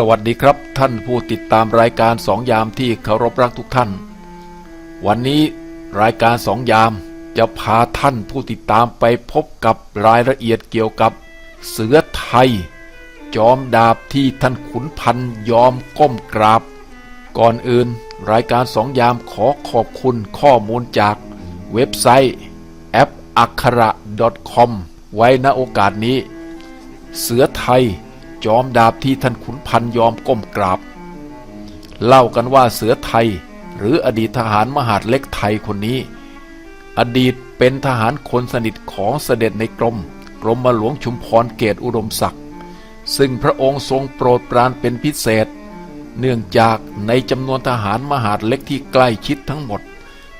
สวัสดีครับท่านผู้ติดตามรายการสองยามที่เคารพรักทุกท่าน วันนี้รายการสองยามจะพาท่านผู้ติดตามไปพบกับรายละเอียดเกี่ยวกับ เสือไทย จอมดาบที่ท่านขุนพันยอมก้มกราบ ก่อนอื่นรายการสองยามขอขอบคุณข้อมูลจากเว็บไซต์แอปอักขระ .com ไว้ณโอกาสนี้ เสือไทย จอมดาบที่ท่านขุนพันยอมก้มกราบ เล่ากันว่าเสือไทยหรืออดีตทหารมหาดเล็กไทยคนนี้ อดีตเป็นทหารคนสนิทของเสด็จในกรม กรมมาหลวงชุมพรเกตอุดมศักดิ์ซึ่งพระองค์ทรงโปรดปรานเป็นพิเศษ เนื่องจากในจำนวนทหารมหาดเล็กที่ใกล้ชิดทั้งหมด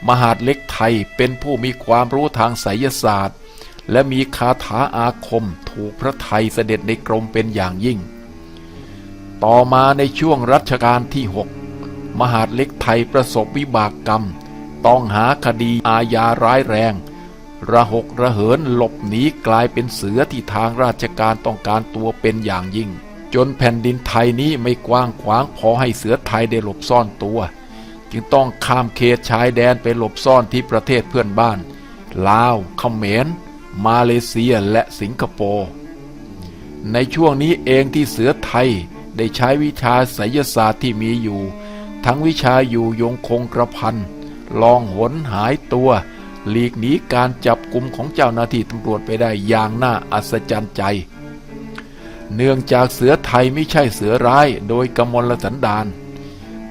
มหาดเล็กไทยเป็นผู้มีความรู้ทางไสยศาสตร์ และมีคาถาอาคมถูกพระไทยเสด็จในกรมเป็นอย่างยิ่ง ต่อมาในช่วงรัชกาลที่ 6 มหาดเล็กไทยประสบวิบากกรรม ต้องหาคดีอาญาร้ายแรง ระหกระเหินหลบหนีกลายเป็นเสือที่ทางราชการต้องการตัวเป็นอย่างยิ่ง จนแผ่นดินไทยนี้ไม่กว้างขวางพอให้เสือไทยได้หลบซ่อนตัว จึงต้องข้ามเขตชายแดนไปหลบซ่อนที่ประเทศเพื่อนบ้าน ลาวเขมร มาเลเซียและสิงคโปร์ ในช่วงนี้เองที่เสือไทยได้ใช้วิชาไสยศาสตร์ที่มีอยู่ ทั้งวิชาอยู่ยงคงกระพัน ลองหนหายตัว หลีกหนีการจับกลุ่มของเจ้าหน้าที่ตำรวจไปได้อย่างน่าอัศจรรย์ใจ เนื่องจากเสือไทยไม่ใช่เสือร้ายโดยกมลสันดาน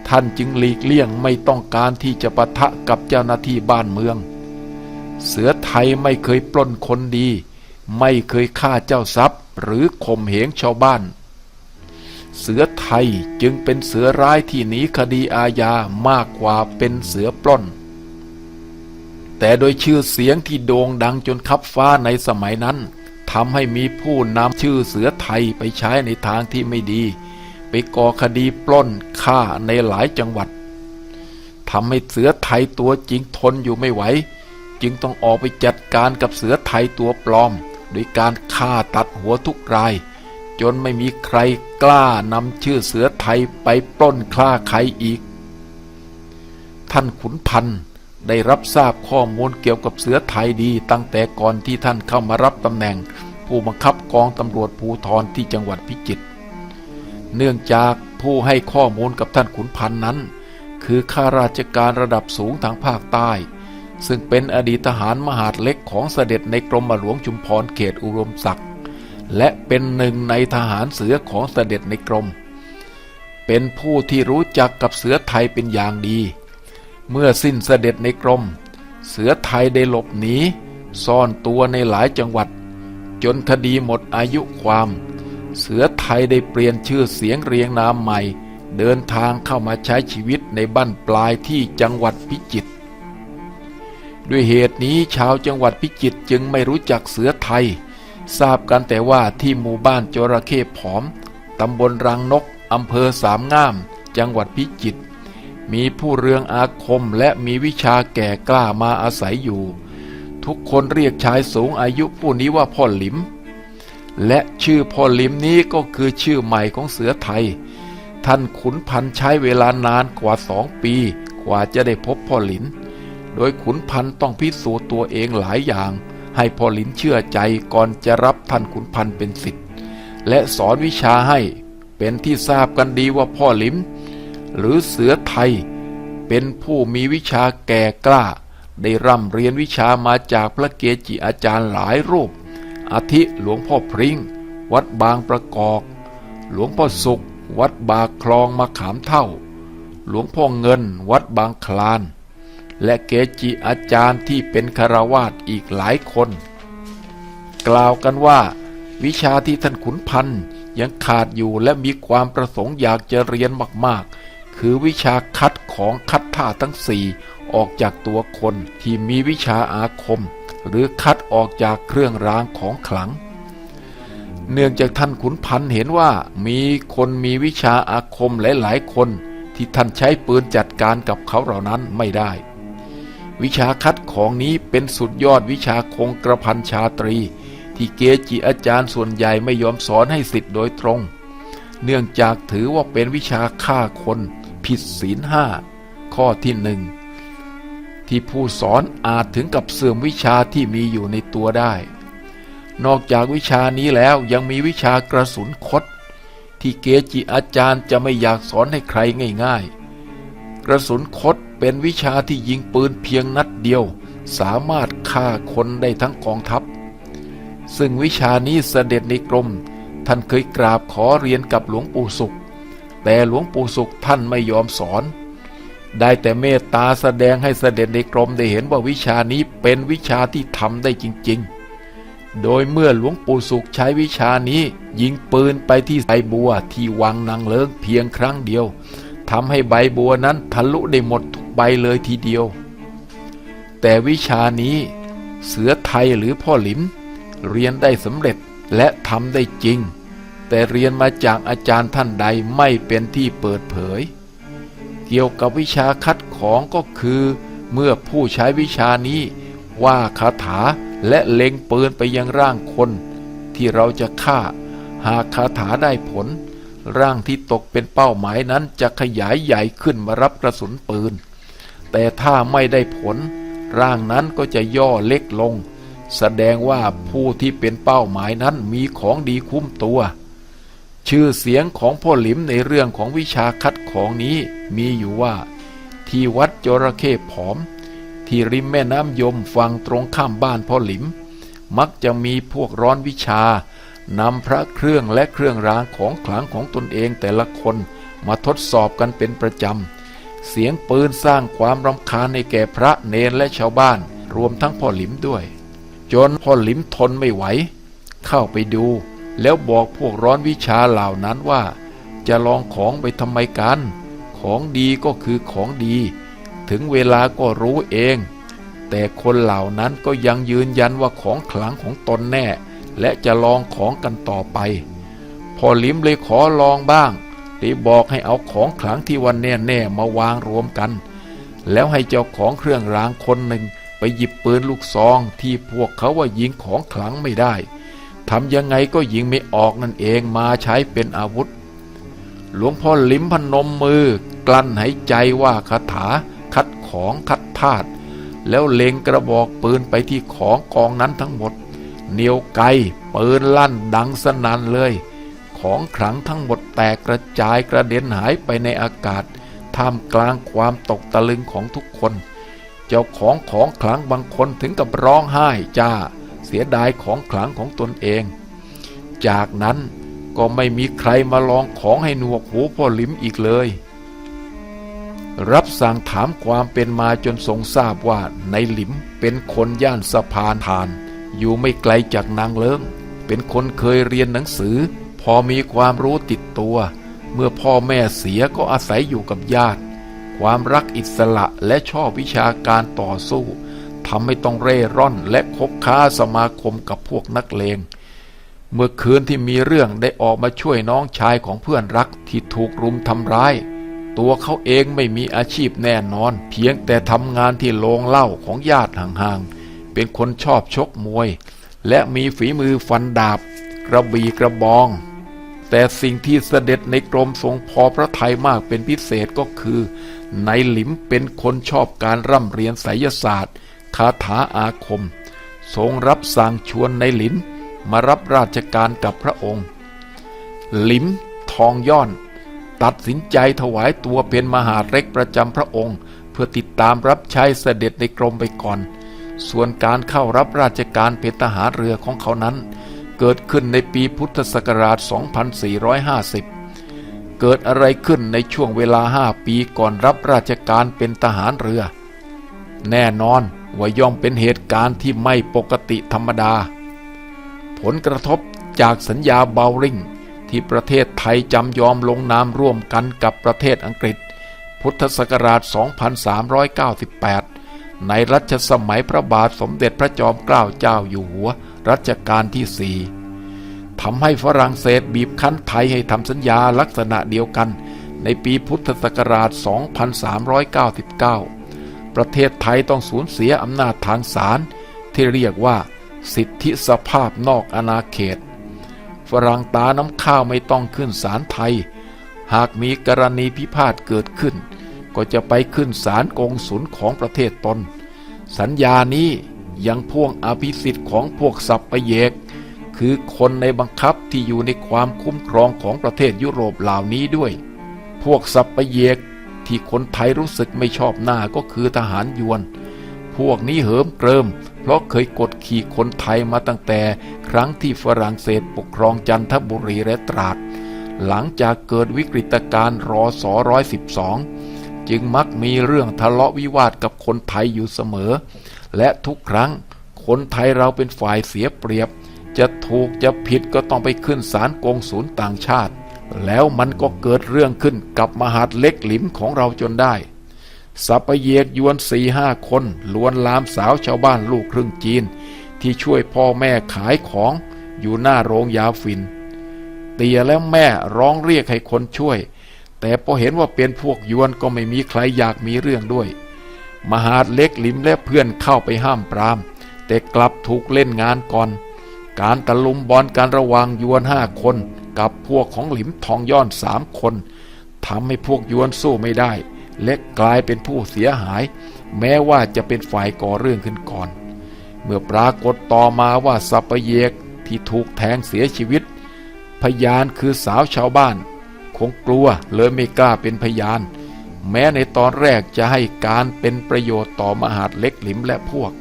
ท่านจึงหลีกเลี่ยงไม่ต้องการที่จะปะทะกับเจ้าหน้าที่บ้านเมือง เสือไทยไม่เคยปล้นคนดี ไม่เคยฆ่าเจ้าทรัพย์หรือข่มเหงชาวบ้าน เสือไทยจึงเป็นเสือร้ายที่หนีคดีอาญามากกว่าเป็นเสือปล้น แต่โดยชื่อเสียงที่โด่งดังจนคับฟ้าในสมัยนั้นทำให้มีผู้นำชื่อเสือไทยไปใช้ในทางที่ไม่ดี ไปก่อคดีปล้นฆ่าในหลายจังหวัดทำให้เสือไทยตัวจริงทนอยู่ไม่ไหว จึงต้องออกไปจัดการกับเสือไทยตัวปลอม โดยการฆ่าตัดหัวทุกราย จนไม่มีใครกล้านำชื่อเสือไทยไปปล้นฆ่าใครอีก ท่านขุนพันธ์ได้รับทราบข้อมูลเกี่ยวกับเสือไทยดีตั้งแต่ก่อนที่ท่านเข้ามารับตำแหน่ง ผู้บังคับกองตำรวจภูธรที่จังหวัดพิจิตร เนื่องจากผู้ให้ข้อมูลกับท่านขุนพันธ์นั้น คือข้าราชการระดับสูงทางภาคใต้ ซึ่งเป็นอดีตทหารมหาดเล็กของเสด็จในกรมหลวงชุมพรเขตอุดมศักดิ์และเป็นหนึ่งในทหารเสือของเสด็จในกรม เป็นผู้ที่รู้จักกับเสือไทยเป็นอย่างดี เมื่อสิ้นเสด็จในกรม เสือไทยได้หลบหนีซ่อนตัวในหลายจังหวัด จนคดีหมดอายุความ เสือไทยได้เปลี่ยนชื่อเสียงเรียงนามใหม่ เดินทางเข้ามาใช้ชีวิตในบ้านปลายที่จังหวัดพิจิตร ด้วยเหตุนี้ชาวจังหวัดพิจิตรจึงไม่รู้จักเสือไทย ทราบกันแต่ว่าที่หมู่บ้านจระเข้ผอม ตำบลรังนก อำเภอสามงาม จังหวัดพิจิตร มีผู้เรืองอาคมและมีวิชาแก่กล้ามาอาศัยอยู่ ทุกคนเรียกชายสูงอายุผู้นี้ว่าพ่อหลิม และชื่อพ่อหลิมนี้ก็คือชื่อใหม่ของเสือไทย ท่านขุนพันใช้เวลานานกว่าสองปี กว่าจะได้พบพ่อหลิน โดยขุนพันธ์ต้องพิสูจน์ตัวเองหลายอย่าง ให้พ่อลินเชื่อใจก่อนจะรับท่านขุนพันธ์เป็นศิษย์และสอนวิชาให้เป็นที่ทราบกันดีว่าพ่อลิมหรือเสือไทย เป็นผู้มีวิชาแก่กล้า ได้ร่ำเรียนวิชามาจากพระเกจิอาจารย์หลายรูป อาทิหลวงพ่อพริง้งวัดบางประกอบหลวงพ่อสุข วัดบาคลองมะขามเท่า หลวงพ่อเงิน วัดบางคลาน และเกจิอาจารย์ที่เป็นคารวาสอีกหลายคน กล่าวกันว่าวิชาที่ท่านขุนพันธ์ยังขาดอยู่และมีความประสงค์อยากจะเรียนมากๆ คือวิชาคัดของคัดท่าทั้งสี่ออกจากตัวคนที่มีวิชาอาคม หรือคัดออกจากเครื่องรางของขลัง เนื่องจากท่านขุนพันธ์เห็นว่ามีคนมีวิชาอาคมหลายๆคนที่ท่านใช้ปืนจัดการกับเขาเหล่านั้นไม่ได้ วิชาคัดของนี้เป็นสุดยอดวิชาคงกระพันชาตรี ที่เกจิอาจารย์ส่วนใหญ่ไม่ยอมสอนให้สิทธิ์โดยตรง เนื่องจากถือว่าเป็นวิชาฆ่าคน ผิดศีลห้าข้อที่หนึ่งที่ผู้สอนอาจถึงกับเสื่อมวิชาที่มีอยู่ในตัวได้ นอกจากวิชานี้แล้วยังมีวิชากระสุนคดที่เกจิอาจารย์จะไม่อยากสอนให้ใครง่าย ๆ กระสุนคด เป็นวิชาที่ยิงปืนเพียงนัดเดียว สามารถฆ่าคนได้ทั้งกองทัพ ซึ่งวิชานี้เสด็จในกรม ท่านเคยกราบขอเรียนกับหลวงปู่สุข แต่หลวงปู่สุขท่านไม่ยอมสอน ได้แต่เมตตาแสดงให้เสด็จในกรมได้เห็นว่าวิชานี้เป็นวิชาที่ทำได้จริง ๆโดยเมื่อหลวงปู่สุขใช้วิชานี้ ยิงปืนไปที่ใบบัวที่วังนางเลิงเพียงครั้งเดียวทำให้ใบบัวนั้นทะลุได้หมดทุก ใบเลยทีเดียว แต่วิชานี้เสือไทยหรือพ่อหลิม เรียนได้สำเร็จและทำได้จริง แต่เรียนมาจากอาจารย์ท่านใดไม่เป็นที่เปิดเผย เกี่ยวกับวิชาคัดของก็คือ เมื่อผู้ใช้วิชานี้ ว่าคาถาและเล็งปืนไปยังร่างคน ที่เราจะฆ่า หากคาถาได้ผล ร่างที่ตกเป็นเป้าหมายนั้นจะขยายใหญ่ขึ้นมารับกระสุนปืน แต่ถ้าไม่ได้ผล ร่างนั้นก็จะย่อเล็กลง แสดงว่าผู้ที่เป็นเป้าหมายนั้นมีของดีคุ้มตัว ชื่อเสียงของพ่อหลิมในเรื่องของวิชาคัดของนี้มีอยู่ว่า ที่วัดจระเข้ผอม ที่ริมแม่น้ำยมฝั่งตรงข้ามบ้านพ่อหลิม มักจะมีพวกร้อนวิชานำพระเครื่องและเครื่องรางของขลังของตนเองแต่ละคนมาทดสอบกันเป็นประจำ เสียงปืนสร้างความรำคาญในแก่พระเนรและชาวบ้าน รวมทั้งพ่อหลิมด้วย จนพ่อหลิมทนไม่ไหว เข้าไปดู แล้วบอกพวกร้อนวิชาเหล่านั้นว่า จะลองของไปทำไมกัน ของดีก็คือของดี ถึงเวลาก็รู้เอง แต่คนเหล่านั้นก็ยังยืนยันว่าของขลังของตนแน่ และจะลองของกันต่อไปพ่อหลิมเลยขอลองบ้าง เลยบอกให้เอาของขลังที่วันแน่แน่ๆมาวางรวมกัน แล้วให้เจ้าของเครื่องรางคนหนึ่งไปหยิบปืนลูกซองที่พวกเขาว่ายิงของขลังไม่ได้ทำยังไงก็ยิงไม่ออกนั่นเองมาใช้เป็นอาวุธ หลวงพ่อลิมพนมมือกลั้นหายใจว่าคาถา คัดของคัดธาตุแล้วเล็งกระบอกปืนไปที่ของกองนั้นทั้งหมดเหนียวไกปืนลั่นดังสนั่นเลย ของขลังทั้งหมดแตกกระจายกระเด็นหายไปในอากาศ ท่ามกลางความตกตะลึงของทุกคน เจ้าของของขลังบางคนถึงกับร้องไห้จ้า เสียดายของขลังของตนเอง จากนั้นก็ไม่มีใครมาลองของให้หนวกหูพ่อลิมอีกเลย รับสั่งถามความเป็นมาจนทรงทราบว่าในหลิมเป็นคนย่านสะพานทาน อยู่ไม่ไกลจากนางเลิงเป็นคนเคยเรียนหนังสือ อมีความรู้ติดตัว เมื่อพ่อแม่เสียก็อาศัยอยู่กับญาติ ความรักอิสระและชอบวิชาการต่อสู้ทำให้ต้องเร่ร่อนและคบค้าสมาคมกับพวกนักเลง เมื่อคืนที่มีเรื่องได้ออกมาช่วยน้องชายของเพื่อนรักที่ถูกรุมทำร้าย ตัวเขาเองไม่มีอาชีพแน่นอน เพียงแต่ทำงานที่โรงเล้าของญาติห่างๆ เป็นคนชอบชกมวย และมีฝีมือฟันดาบ กระบี่กระบอง แต่สิ่งที่เสด็จในกรมทรงพอพระทัยมากเป็นพิเศษก็คือ ในหลิมเป็นคนชอบการร่ำเรียนไสยศาสตร์ คาถาอาคม ทรงรับสั่งชวนในหลินมารับราชการกับพระองค์ หลิมทองย้อน ตัดสินใจถวายตัวเป็นมหาเล็กประจำพระองค์ เพื่อติดตามรับใช้เสด็จในกรมไปก่อน ส่วนการเข้ารับราชการเป็นทหารเรือของเขานั้น เกิดขึ้นในปีพุทธศักราช 2450 เกิดอะไรขึ้นในช่วงเวลาห้าปีก่อนรับราชการเป็นทหารเรือ แน่นอนว่าย่อมเป็นเหตุการณ์ที่ไม่ปกติธรรมดา ผลกระทบจากสัญญาเบาริงที่ประเทศไทยจำยอมลงนามร่วมกันกับประเทศอังกฤษ พุทธศักราช 2398 ในรัชสมัยพระบาทสมเด็จพระจอมเกล้าเจ้าอยู่หัว รัชกาลที่สี่ทำให้ฝรั่งเศสบีบคั้นไทยให้ทำสัญญาลักษณะเดียวกัน ในปีพุทธศักราช 2399 ประเทศไทยต้องสูญเสียอำนาจทางศาลที่เรียกว่า สิทธิสภาพนอกอาณาเขต ฝรั่งตาน้ำข้าวไม่ต้องขึ้นศาลไทย หากมีกรณีพิพาทเกิดขึ้น ก็จะไปขึ้นศาลกงสุลของประเทศตน สัญญานี้ ยังพ่วงอภิสิทธิ์ของพวกสัพปะเยก คือคนในบังคับที่อยู่ในความคุ้มครองของประเทศยุโรปเหล่านี้ด้วย พวกสัพปะเยกที่คนไทยรู้สึกไม่ชอบหน้าก็คือทหารยวน พวกนี้เหิมเกริม เพราะเคยกดขี่คนไทยมาตั้งแต่ครั้งที่ฝรั่งเศสปกครองจันทบุรีและตราด หลังจากเกิดวิกฤตการณ์รอสอร้อยสิบสองจึงมักมีเรื่องทะเลาะวิวาทกับคนไทยอยู่เสมอ และทุกครั้งคนไทยเราเป็นฝ่ายเสียเปรียบ จะถูกจะผิดก็ต้องไปขึ้นศาลกงศูนย์ต่างชาติ แล้วมันก็เกิดเรื่องขึ้นกับมหาดเล็กหลิมของเราจนได้สัปเยกยวนสี่ห้าคนลวนลามสาวชาวบ้านลูกครึ่งจีน ที่ช่วยพ่อแม่ขายของอยู่หน้าโรงยาฝิ่นเตียแล้วแม่ร้องเรียกให้คนช่วย แต่พอเห็นว่าเป็นพวกยวนก็ไม่มีใครอยากมีเรื่องด้วย มหาดเล็กหลิมและเพื่อนเข้าไปห้ามปราม แต่กลับถูกเล่นงานก่อน การตะลุมบอลการระวังยวนห้าคน กับพวกของหลิมทองย้อนสามคนทำให้พวกยวนสู้ไม่ได้ และกลายเป็นผู้เสียหาย แม้ว่าจะเป็นฝ่ายก่อเรื่องขึ้นก่อน เมื่อปรากฏต่อมาว่าสัปเยกที่ถูกแทงเสียชีวิต พยานคือสาวชาวบ้าน คงกลัวเลยไม่กล้าเป็นพยาน แม้ในตอนแรกจะให้การเป็นประโยชน์ต่อมหาดเล็กหลิมและพวก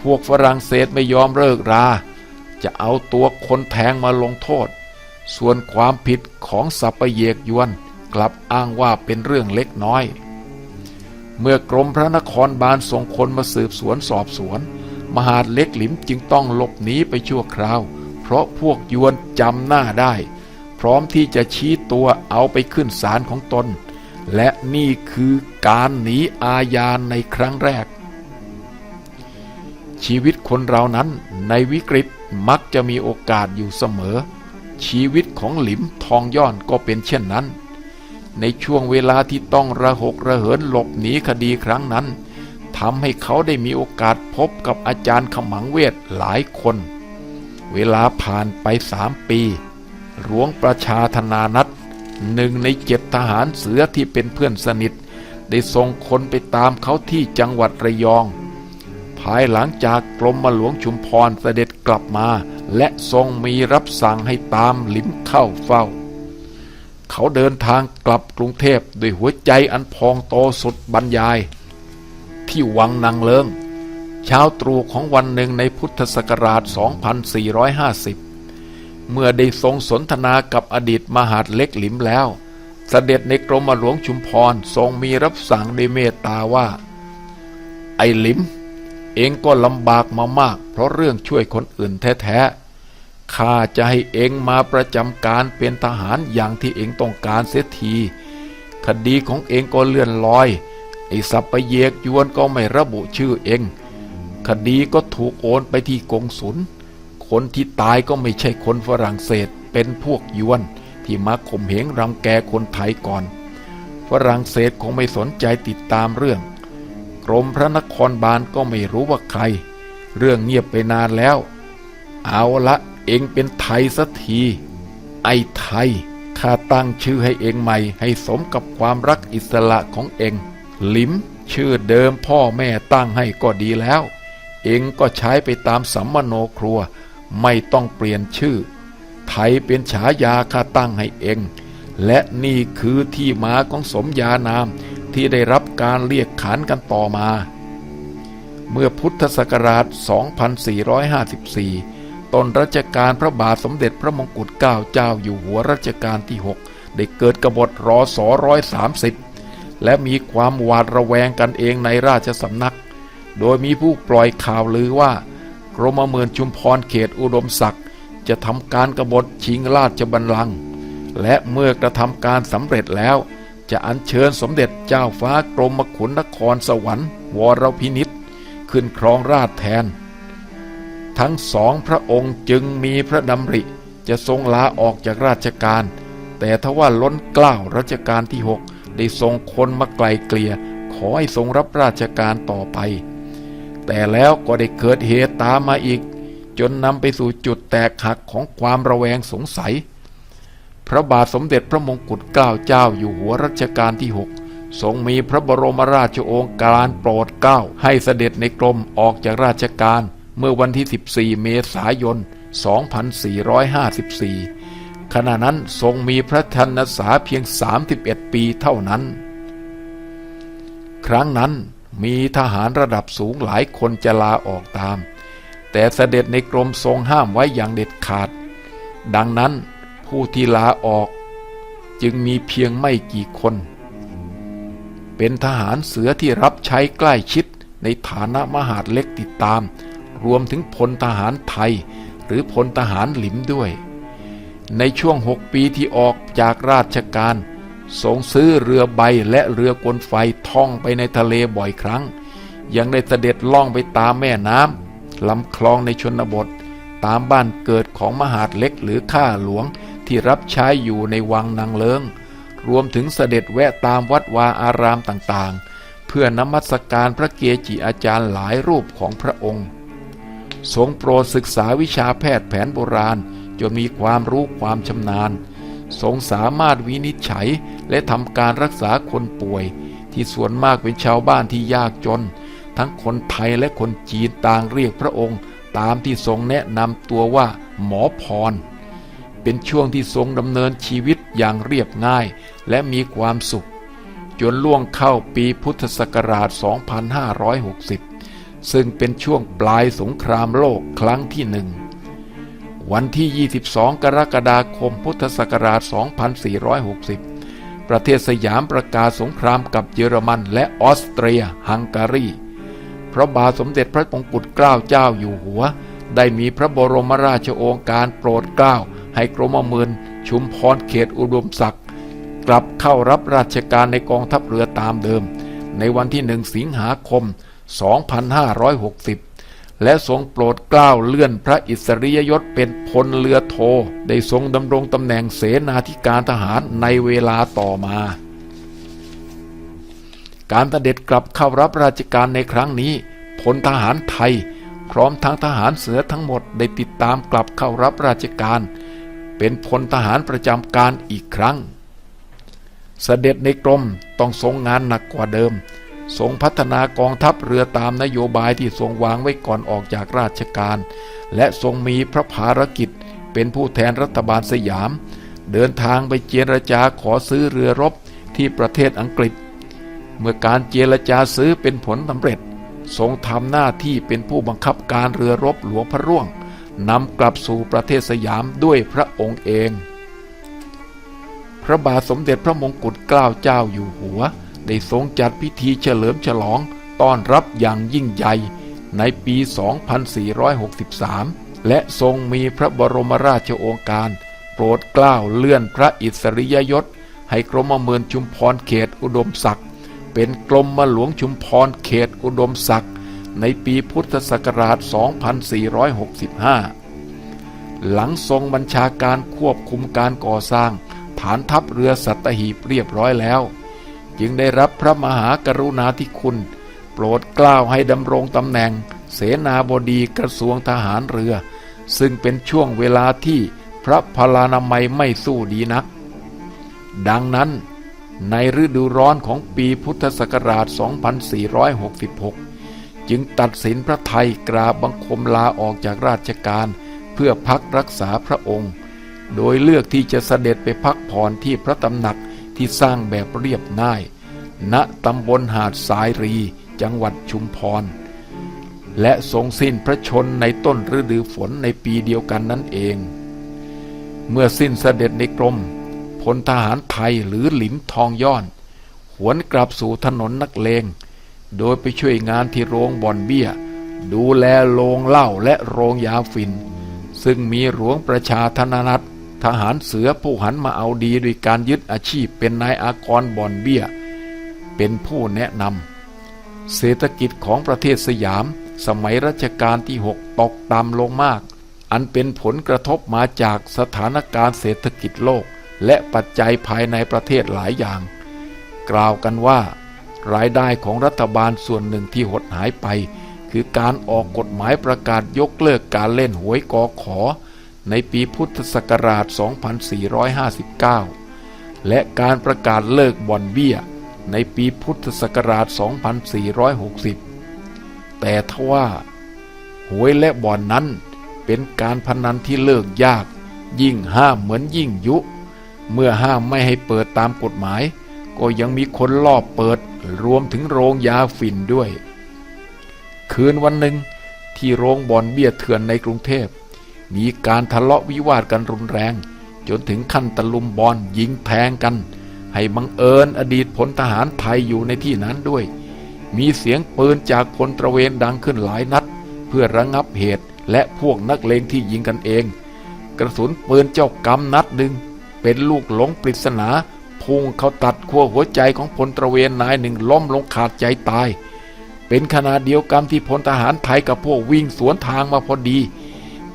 พวกฝรั่งเศสไม่ยอมเลิกรา จะเอาตัวคนแทงมาลงโทษ ส่วนความผิดของสัปเยกยวนกลับอ้างว่าเป็นเรื่องเล็กน้อย เมื่อกรมพระนครบาลส่งคนมาสืบสวนสอบสวน มหาดเล็กหลิมจึงต้องหลบหนีไปชั่วคราว เพราะพวกยวนจำหน้าได้ พร้อมที่จะชี้ตัวเอาไปขึ้นศาลของตน และนี่คือการหนีอาญาในครั้งแรก ชีวิตคนเรานั้นในวิกฤตมักจะมีโอกาสอยู่เสมอ ชีวิตของหลิมทองย้อนก็เป็นเช่นนั้น ในช่วงเวลาที่ต้องระหกระเหินหลบหนีคดีครั้งนั้นทำให้เขาได้มีโอกาสพบกับอาจารย์ขมังเวทหลายคน เวลาผ่านไปสามปี หลวงประชาธนานัท หนึ่งในเจ็ดทหารเสือที่เป็นเพื่อนสนิท ได้ส่งคนไปตามเขาที่จังหวัดระยอง ภายหลังจากกรมหลวงชุมพรเสด็จกลับมา และทรงมีรับสั่งให้ตามหลิมเข้าเฝ้า เขาเดินทางกลับกรุงเทพด้วยหัวใจอันพองโตสุดบรรยาย ที่วังนางเลิงเช้าตรู่ของวันหนึ่งในพุทธศักราช 2450 เมื่อได้ทรงสนทนากับอดีตมหาดเล็กหลิมแล้วเสด็จในกรมหลวงชุมพรทรงมีรับสั่งด้วยเมตตาว่า ไอ้หลิม เองก็ลำบากมามาก เพราะเรื่องช่วยคนอื่นแท้ๆข้าจะให้เองมาประจำการเป็นทหารอย่างที่เองต้องการเสียทีคดีของเองก็เลื่อนลอย ไอ้สัปปะเยกยวนก็ไม่ระบุชื่อเอง คดีก็ถูกโอนไปที่กงสุล คนที่ตายก็ไม่ใช่คนฝรั่งเศส เป็นพวกยวน ที่มาข่มเหงรังแกคนไทยก่อน ฝรั่งเศสคงไม่สนใจติดตามเรื่อง กรมพระนครบาลก็ไม่รู้ว่าใคร เรื่องเงียบไปนานแล้ว เอาละเองเป็นไทยสักที ไอ้ไทยข้าตั้งชื่อให้เองใหม่ ให้สมกับความรักอิสระของเองลิมชื่อเดิมพ่อแม่ตั้งให้ก็ดีแล้ว เองก็ใช้ไปตามสัมมโนครัว ไม่ต้องเปลี่ยนชื่อ ไทยเป็นฉายาข้าตั้งให้เอง และนี่คือที่มาของสมญานามที่ได้รับการเรียกขานกันต่อมา เมื่อพุทธศักราช 2454 ต้นรัชกาลพระบาทสมเด็จพระมงกุฎเกล้าเจ้าอยู่หัวรัชกาลที่ 6 ได้เกิดกบฏรอสอร้อยสามสิบและมีความหวาดระแวงกันเองในราชสำนัก โดยมีผู้ปล่อยข่าวลือว่า กรมเมืองชุมพรเขตอุดมศักดิ์จะทำการกบฏชิงราชบัลลังก์และเมื่อกระทำการสำเร็จแล้ว จะอัญเชิญสมเด็จเจ้าฟ้ากรมขุนนครสวรรค์ วรพินิษขึ้นครองราชแทน ทั้งสองพระองค์จึงมีพระดำริจะทรงลาออกจากราชการ แต่ทว่าล้นเกล้าวรัชกาลที่หกได้ทรงคนมาไกลเกลี่ยขอให้ทรงรับราชการต่อไป แต่แล้วก็ได้เกิดเหตุตามมาอีก จนนำไปสู่จุดแตกหักของความระแวงสงสัย พระบาทสมเด็จพระมงกุฎเกล้าเจ้าอยู่หัวรัชกาลที่ 6 ทรงมีพระบรมราชโองการโปรดเกล้าให้เสด็จในกรมออกจากราชการเมื่อวันที่ 14 เมษายน 2454 ขณะนั้นทรงมีพระชนษาเพียง 31 ปีเท่านั้น ครั้งนั้น มีทหารระดับสูงหลายคนจะลาออกตาม แต่เสด็จในกรมทรงห้ามไว้อย่างเด็ดขาด ดังนั้นผู้ที่ลาออกจึงมีเพียงไม่กี่คน เป็นทหารเสือที่รับใช้ใกล้ชิดในฐานะมหาดเล็กติดตาม รวมถึงพลทหารไทยหรือพลทหารหลิมด้วย ในช่วงหกปีที่ออกจากราชการ ทรงซื้อเรือใบและเรือกลไฟท่องไปในทะเลบ่อยครั้ง ยังได้เสด็จล่องไปตามแม่น้ำลำคลองในชนบท ตามบ้านเกิดของมหาดเล็กหรือข้าหลวงที่รับใช้อยู่ในวังนางเลิง รวมถึงเสด็จแวะตามวัดวาอารามต่างๆ เพื่อนมัสการพระเกจิอาจารย์หลายรูปของพระองค์ ทรงโปรดศึกษาวิชาแพทย์แผนโบราณจนมีความรู้ความชำนาญ ทรงสามารถวินิจฉัยและทำการรักษาคนป่วย ที่ส่วนมากเป็นชาวบ้านที่ยากจน ทั้งคนไทยและคนจีนต่างเรียกพระองค์ ตามที่ทรงแนะนำตัวว่าหมอพร เป็นช่วงที่ทรงดำเนินชีวิตอย่างเรียบง่ายและมีความสุข จนล่วงเข้าปีพุทธศักราช 2560 ซึ่งเป็นช่วงปลายสงครามโลกครั้งที่หนึ่ง วันที่ 22 กรกฎาคม พุทธศักราช 2460 ประเทศสยามประกาศสงครามกับเยอรมันและออสเตรียฮังการี พระบาทสมเด็จพระมงกุฎเกล้าเจ้าอยู่หัว ได้มีพระบรมราชโองการโปรดเกล้า ให้กรมเมืนชุมพรเขตอุดมศักดิ์กลับเข้ารับราชการในกองทัพเรือตามเดิม ในวันที่หนึ่งสิงหาคม 2560 และทรงโปรดเกล้าเลื่อนพระอิสริยยศเป็นพลเรือโท ได้ทรงดำรงตำแหน่งเสนาธิการทหารในเวลาต่อมา การเสด็จกลับเข้ารับราชการในครั้งนี้พลทหารไทย พร้อมทั้งทหารเสือทั้งหมดได้ติดตามกลับเข้ารับราชการ เป็นพลทหารประจำการอีกครั้ง เสด็จในกรมต้องทรงงานหนักกว่าเดิม ทรงพัฒนากองทัพเรือตามนโยบายที่ทรงวางไว้ก่อนออกจากราชการ และทรงมีพระภารกิจเป็นผู้แทนรัฐบาลสยาม เดินทางไปเจรจาขอซื้อเรือรบที่ประเทศอังกฤษ เมื่อการเจรจาซื้อเป็นผลสำเร็จ ทรงทำหน้าที่เป็นผู้บังคับการเรือรบหลวงพระร่วงนำกลับสู่ประเทศสยามด้วยพระองค์เอง พระบาทสมเด็จพระมงกุฎเกล้าเจ้าอยู่หัว ได้ทรงจัดพิธีเฉลิมฉลองต้อนรับอย่างยิ่งใหญ่ในปี 2463 และทรงมีพระบรมราชโองการ โปรดเกล้าเลื่อนพระอิสริยยศ ให้กรมเมืองชุมพรเขตอุดมศักดิ์เป็นกรมมหลวงชุมพรเขตอุดมศักดิ์ในปีพุทธศักราช 2465 หลังทรงบัญชาการควบคุมการก่อสร้าง ฐานทัพเรือสัตหีบเรียบร้อยแล้ว จึงได้รับพระมหากรุณาธิคุณ โปรดกล้าวให้ดำรงตำแหน่ง เสนาบดีกระทรวงทหารเรือ ซึ่งเป็นช่วงเวลาที่พระพลานามัยไม่สู้ดีนัก ดังนั้นในฤดูร้อนของปีพุทธศักราช 2466 จึงตัดสินพระไทยกราบบังคมลาออกจากราชการ เพื่อพักรักษาพระองค์ โดยเลือกที่จะเสด็จไปพักผ่อนที่พระตำหนัก ที่สร้างแบบเรียบง่าย ณตำบลหาดสายรีจังหวัดชุมพร และทรงสิ้นพระชนในต้นฤดูฝนในปีเดียวกันนั่นเอง เมื่อสิ้นเสด็จในกรมพลทหารไทยหรือหลิมทองย้อน หวนกลับสู่ถนนนักเลง โดยไปช่วยงานที่โรงบ่อนเบี้ย ดูแลโรงเหล้าและโรงยาฝิ่นซึ่งมีหลวงประชาธนนัต ทหารเสือผู้หันมาเอาดีด้วยการยึดอาชีพเป็นนายอากรบ่อนเบี้ย เป็นผู้แนะนำเศรษฐกิจของประเทศสยาม สมัยรัชกาลที่ 6 ตกต่ำลงมาก อันเป็นผลกระทบมาจากสถานการณ์เศรษฐกิจโลก และปัจจัยภายในประเทศหลายอย่าง กล่าวกันว่า รายได้ของรัฐบาลส่วนหนึ่งที่หดหายไป คือการออกกฎหมายประกาศยกเลิกการเล่นหวยกอขอ ในปีพุทธศักราช 2459 และการประกาศเลิกบ่อนเบี้ย ในปีพุทธศักราช 2460 แต่ทว่า หวยและบ่อนนั้นเป็นการพนันที่เลิกยาก ยิ่งห้ามเหมือนยิ่งยุ เมื่อห้ามไม่ให้เปิดตามกฎหมาย ก็ยังมีคนลอบเปิดรวมถึงโรงยาฝิ่นด้วย คืนวันหนึ่งที่โรงบ่อนเบี้ยเถื่อนในกรุงเทพ มีการทะเลาะวิวาทกันรุนแรง จนถึงขั้นตะลุมบอลยิงแทงกัน ให้บังเอิญอดีตพลทหารไทยอยู่ในที่นั้นด้วย มีเสียงปืนจากพลตระเวนดังขึ้นหลายนัด เพื่อระงับเหตุและพวกนักเลงที่ยิงกันเอง กระสุนปืนเจ้ากรรมนัดหนึ่งเป็นลูกหลงปริศนาพุ่งเข้าตัดขั้วหัวใจของพลตระเวนนายหนึ่งล้มลงขาดใจตาย เป็นขณะเดียวกันที่พลทหารไทยกับพวกวิ่งสวนทางมาพอดี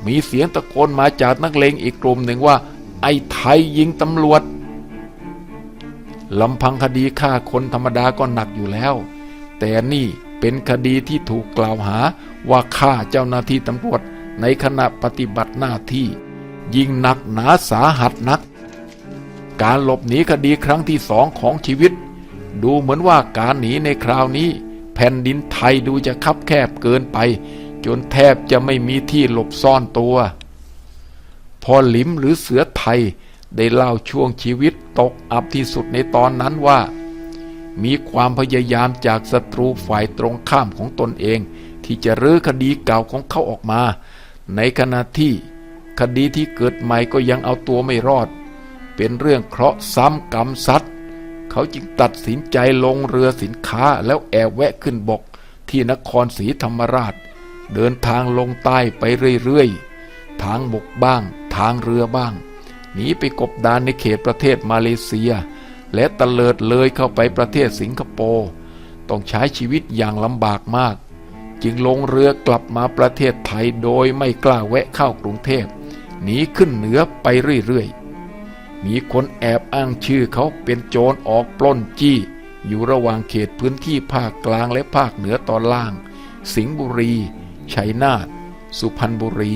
มีเสียงตะโกนมาจากนักเลงอีกกลุ่มหนึ่งว่า ไอ้ไทยยิงตำรวจลำพังคดีฆ่าคนธรรมดาก็หนักอยู่แล้ว แต่นี่เป็นคดีที่ถูกกล่าวหาว่าฆ่าเจ้าหน้าที่ตำรวจในขณะปฏิบัติหน้าที่ ยิงหนักหนาสาหัสนัก การหลบหนีคดีครั้งที่สองของชีวิต ดูเหมือนว่าการหนีในคราวนี้ แผ่นดินไทยดูจะคับแคบเกินไป จนแทบจะไม่มีที่หลบซ่อนตัว พอหลิมหรือเสือไทยได้เล่าช่วงชีวิตตกอับที่สุดในตอนนั้นว่า มีความพยายามจากศัตรูฝ่ายตรงข้ามของตนเอง ที่จะรื้อคดีเก่าของเขาออกมา ในขณะที่คดีที่เกิดใหม่ก็ยังเอาตัวไม่รอด เป็นเรื่องเคราะห์ซ้ำกรรมซัดเขาจึงตัดสินใจลงเรือสินค้าแล้วแอบแวะขึ้นบกที่นครศรีธรรมราช เดินทางลงใต้ไปเรื่อยๆ ทางบกบ้าง ทางเรือบ้าง หนีไปกบดานในเขตประเทศมาเลเซีย และตะเลิดเลยเข้าไปประเทศสิงคโปร์ ต้องใช้ชีวิตอย่างลำบากมาก จึงลงเรือกลับมาประเทศไทยโดยไม่กล้าแวะเข้ากรุงเทพ หนีขึ้นเหนือไปเรื่อยๆ มีคนแอบอ้างชื่อเขาเป็นโจรออกปล้นจี้อยู่ระหว่างเขตพื้นที่ภาคกลางและภาคเหนือตอนล่าง สิงห์บุรี ชัยนาท สุพรรณบุรี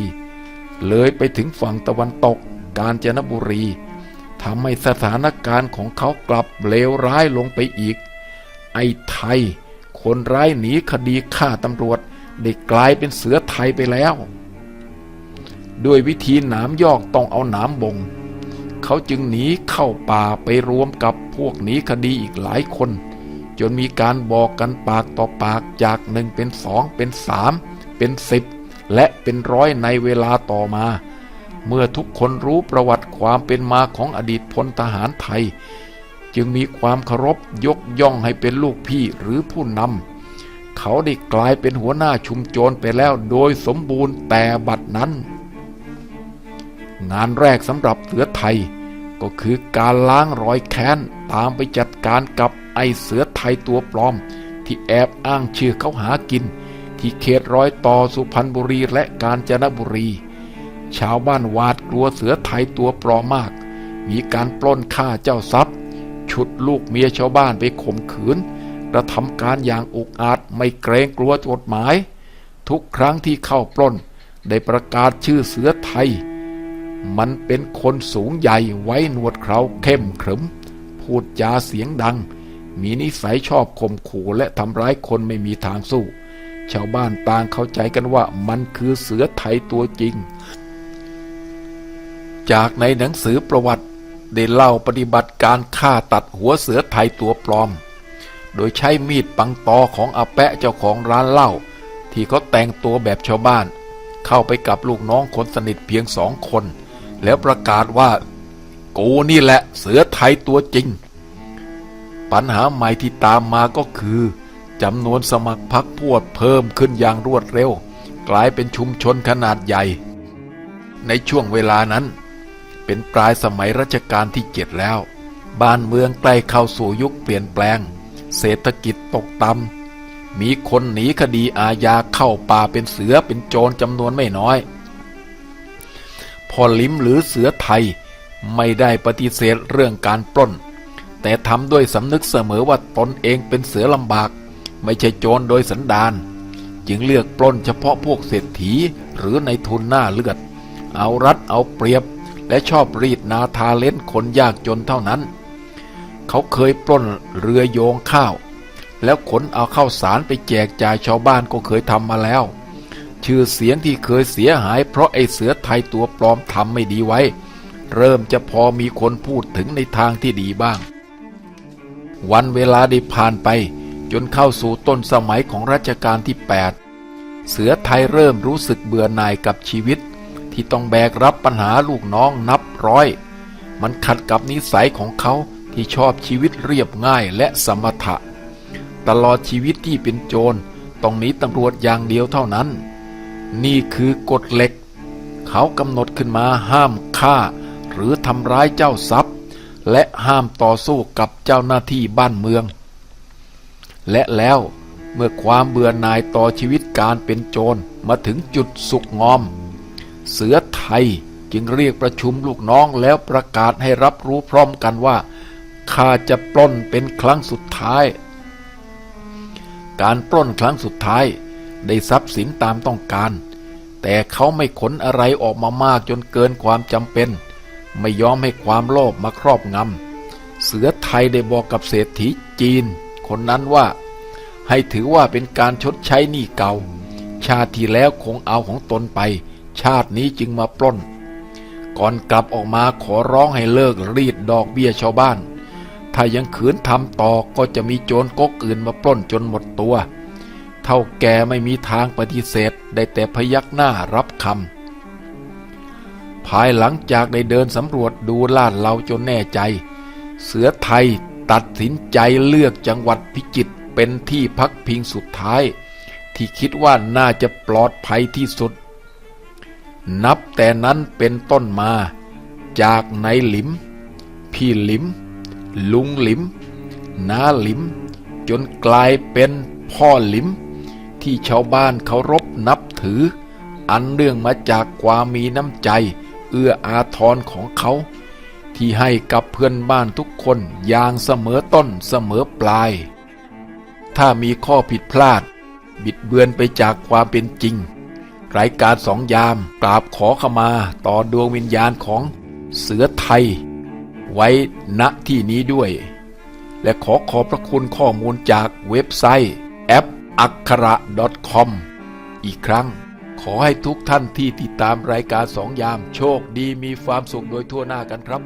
เลยไปถึงฝั่งตะวันตก กาญจนบุรีทำให้สถานการณ์ของเขากลับเลวร้ายลงไปอีก ไอ้ไทย คนร้ายหนีคดีฆ่าตำรวจได้กลายเป็นเสือไทยไปแล้ว ด้วยวิธีหนามยอกต้องเอาหนามบง เขาจึงหนีเข้าป่าไปรวมกับพวกหนีคดีอีกหลายคน จนมีการบอกกันปากต่อปากจากหนึ่งเป็นสองเป็นสาม เป็นสิบและเป็นร้อยในเวลาต่อมา เมื่อทุกคนรู้ประวัติความเป็นมาของอดีตพลทหารไทย จึงมีความเคารพยกย่องให้เป็นลูกพี่หรือผู้นำเขาได้กลายเป็นหัวหน้าชุมโจรไปแล้วโดยสมบูรณ์แต่บัดนั้น งานแรกสำหรับเสือไทยก็คือการล้างรอยแค้นตามไปจัดการกับไอเสือไทยตัวปลอม ที่แอบอ้างชื่อเขาหากิน ที่เขตร้อยต่อสุพรรณบุรีและกาญจนบุรี ชาวบ้านหวาดกลัวเสือไทยตัวปลอมมาก มีการปล้นฆ่าเจ้าทรัพย์ ฉุดลูกเมียชาวบ้านไปข่มขืนกระทำการอย่างอุกอาจไม่เกรงกลัวกฎหมาย ทุกครั้งที่เข้าปล้นได้ประกาศชื่อเสือไทย มันเป็นคนสูงใหญ่ไว้หนวดเคราเข้มขรึม พูดจาเสียงดัง มีนิสัยชอบข่มขู่และทำร้ายคนไม่มีทางสู้ ชาวบ้านต่างเข้าใจกันว่ามันคือเสือไทยตัวจริง จากในหนังสือประวัติได้เล่าปฏิบัติการฆ่าตัดหัวเสือไทยตัวปลอม โดยใช้มีดปังตอของอาแปะเจ้าของร้านเหล้าที่เขาแต่งตัวแบบชาวบ้าน เข้าไปกับลูกน้องคนสนิทเพียงสองคน แล้วประกาศว่า กูนี่แหละเสือไทยตัวจริง ปัญหาใหม่ที่ตามมาก็คือ จำนวนสมัครพักพวดเพิ่มขึ้นอย่างรวดเร็ว กลายเป็นชุมชนขนาดใหญ่ ในช่วงเวลานั้น เป็นปลายสมัยรัชกาลที่เจ็ดแล้ว บ้านเมืองใกล้เข้าสู่ยุคเปลี่ยนแปลง เศรษฐกิจตกต่ำมีคนหนีคดีอาญาเข้าป่าเป็นเสือเป็นโจรจำนวนไม่น้อย พอลิมหรือเสือไทยไม่ได้ปฏิเสธเรื่องการปล้น แต่ทำด้วยสำนึกเสมอว่าตนเองเป็นเสือลำบาก ไม่ใช่โจรโดยสันดาน จึงเลือกปล้นเฉพาะพวกเศรษฐีหรือในทุนหน้าเลือด เอารัดเอาเปรียบและชอบรีดนาทาเล่นคนยากจนเท่านั้น เขาเคยปล้นเรือโยงข้าว แล้วขนเอาข้าวสารไปแจกจ่ายชาวบ้านก็เคยทำมาแล้ว ชื่อเสียงที่เคยเสียหาย เพราะไอเสือไทยตัวปลอมทำไม่ดีไว้ เริ่มจะพอมีคนพูดถึงในทางที่ดีบ้าง วันเวลาได้ผ่านไป จนเข้าสู่ต้นสมัยของรัชกาลที่ 8 เสือไทยเริ่มรู้สึกเบื่อหน่ายกับชีวิต ที่ต้องแบกรับปัญหาลูกน้องนับร้อย มันขัดกับนิสัยของเขาที่ชอบชีวิตเรียบง่ายและสมถะ ตลอดชีวิตที่เป็นโจรต้องหนีตำรวจอย่างเดียวเท่านั้น นี่คือกฎเหล็ก เขากำหนดขึ้นมาห้ามฆ่า หรือทำร้ายเจ้าทรัพย์ และห้ามต่อสู้กับเจ้าหน้าที่บ้านเมือง และแล้วเมื่อความเบื่อหน่ายต่อชีวิตการเป็นโจรมาถึงจุดสุกงอม เสือไทยจึงเรียกประชุมลูกน้องแล้วประกาศให้รับรู้พร้อมกันว่าข้าจะปล้นเป็นครั้งสุดท้าย การปล้นครั้งสุดท้ายได้ทรัพย์สินตามต้องการ แต่เขาไม่ขนอะไรออกมามากจนเกินความจำเป็น ไม่ยอมให้ความโลภมาครอบงำเสือไทยได้บอกกับเศรษฐีจีน คนนั้นว่า ให้ถือว่าเป็นการชดใช้หนี้เก่า ชาติที่แล้วคงเอาของตนไป ชาตินี้จึงมาปล้น ก่อนกลับออกมาขอร้องให้เลิกรีดดอกเบี้ยชาวบ้าน ถ้ายังขืนทำต่อก็จะมีโจรก๊กอื่นมาปล้นจนหมดตัว เท่าแกไม่มีทางปฏิเสธได้แต่พยักหน้ารับคำภายหลังจากได้เดินสำรวจดูลาดเราจนแน่ใจ เสือไทยตัดสินใจเลือกจังหวัดพิจิตร เป็นที่พักพิงสุดท้าย ที่คิดว่าน่าจะปลอดภัยที่สุด นับแต่นั้นเป็นต้นมา จากนายหลิม พี่หลิม ลุงหลิมน้าหลิม จนกลายเป็นพ่อหลิม ที่ชาวบ้านเคารพนับถือ อันเนื่องมาจากความมีน้ำใจ เอื้ออาทรของเขาที่ให้กับเพื่อนบ้านทุกคนอย่างเสมอต้นเสมอปลาย ถ้ามีข้อผิดพลาด บิดเบือนไปจากความเป็นจริงรายการสองยามกราบขอขมาต่อดวงวิญญาณของเสือไทย ไว้ณที่นี้ด้วย และขอขอบพระคุณข้อมูลจากเว็บไซต์แอปอักขระ .com อีกครั้งขอให้ทุกท่านที่ติดตามรายการสองยามโชคดีมีความสุขโดยทั่วหน้ากันครับ